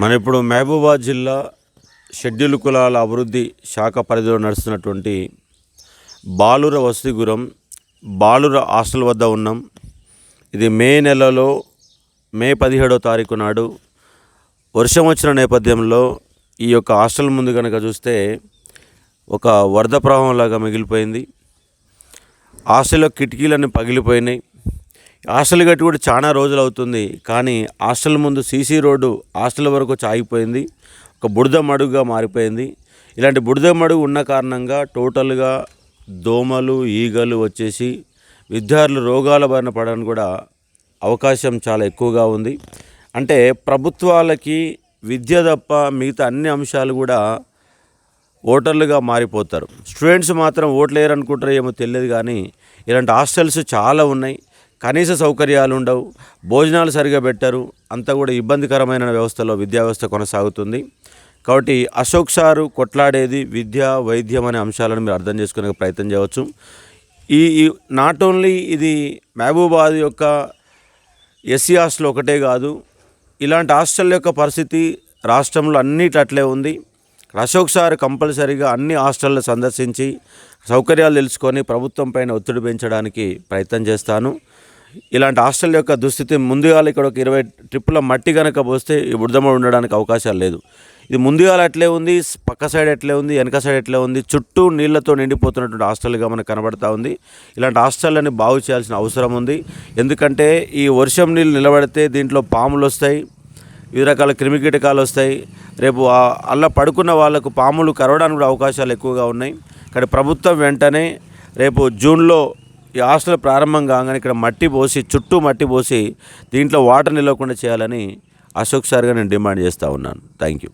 మన ఇప్పుడు మహబూబాద్ జిల్లా షెడ్యూల్ కులాల అభివృద్ధి శాఖ పరిధిలో నడుస్తున్నటువంటి బాలుర వసతిగురం బాలుర హాస్టల్ వద్ద ఉన్నాం. ఇది మే నెలలో మే పదిహేడో తారీఖు నాడు వర్షం వచ్చిన నేపథ్యంలో ఈ యొక్క హాస్టల్ ముందు కనుక చూస్తే ఒక వరద ప్రవాహంలాగా మిగిలిపోయింది. హాస్టల్లో కిటికీలన్నీ పగిలిపోయినాయి. హాస్టల్ గట్టి కూడా చాలా రోజులు అవుతుంది కానీ హాస్టల్ ముందు సీసీ రోడ్డు హాస్టల్ వరకు చాగిపోయింది ఒక బురద మడుగుగా మారిపోయింది. ఇలాంటి బురద మడుగు ఉన్న కారణంగా టోటల్గా దోమలు ఈగలు వచ్చేసి విద్యార్థులు రోగాల బారిన పడడానికి కూడా అవకాశం చాలా ఎక్కువగా ఉంది. అంటే ప్రభుత్వాలకి విద్య తప్ప మిగతా అన్ని అంశాలు కూడా ఓటర్లుగా మారిపోతారు. స్టూడెంట్స్ మాత్రం ఓట్లు అనుకుంటారో ఏమో తెలియదు కానీ ఇలాంటి హాస్టల్స్ చాలా ఉన్నాయి. కనీస సౌకర్యాలు ఉండవు భోజనాలు సరిగా పెట్టరు అంతా కూడా ఇబ్బందికరమైన వ్యవస్థలో విద్యా వ్యవస్థ కొనసాగుతుంది. కాబట్టి అశోక్ సారు కొట్లాడేది విద్య వైద్యం అనే అంశాలను మీరు అర్థం చేసుకునే ప్రయత్నం చేయవచ్చు. ఈ నాట్ ఓన్లీ ఇది మహబూబాద్ యొక్క ఎస్సీ హాస్టల్ ఒకటే కాదు ఇలాంటి హాస్టల్ యొక్క పరిస్థితి రాష్ట్రంలో అన్నిటి అట్లే ఉంది. అశోక్ సార్ కంపల్సరీగా అన్ని హాస్టళ్ళు సందర్శించి సౌకర్యాలు తెలుసుకొని ప్రభుత్వం పైన ఒత్తిడి పెంచడానికి ప్రయత్నం చేస్తాను. ఇలాంటి హాస్టల్ యొక్క దుస్థితి ముందుగా ఇక్కడ ఒక ఇరవై ట్రిప్పుల మట్టి కనుక పోస్తే ఈ బుడదమ ఉండడానికి అవకాశాలు లేదు. ఇది ముందుగా అట్లే ఉంది పక్క సైడ్ ఎట్లే ఉంది వెనక సైడ్ ఎట్లే ఉంది చుట్టూ నీళ్ళతో నిండిపోతున్నటువంటి హాస్టల్గా మనకు కనబడతా ఉంది. ఇలాంటి హాస్టళ్ళని బాగు చేయాల్సిన అవసరం ఉంది. ఎందుకంటే ఈ వర్షం నీళ్ళు నిలబడితే దీంట్లో పాములు వస్తాయి వివిధ రకాల క్రిమికీటకాలు వస్తాయి. రేపు అలా పడుకున్న వాళ్ళకు పాములు కరవడానికి కూడా అవకాశాలు ఎక్కువగా ఉన్నాయి. కానీ ప్రభుత్వం వెంటనే రేపు జూన్లో ఈ హాస్టల్ ప్రారంభం కాగానే ఇక్కడ మట్టి పోసి చుట్టూ మట్టి పోసి దీంట్లో వాటర్ నిలవకుండా చేయాలని అశోక్ సార్గా నేను డిమాండ్ చేస్తూ ఉన్నాను. Thank you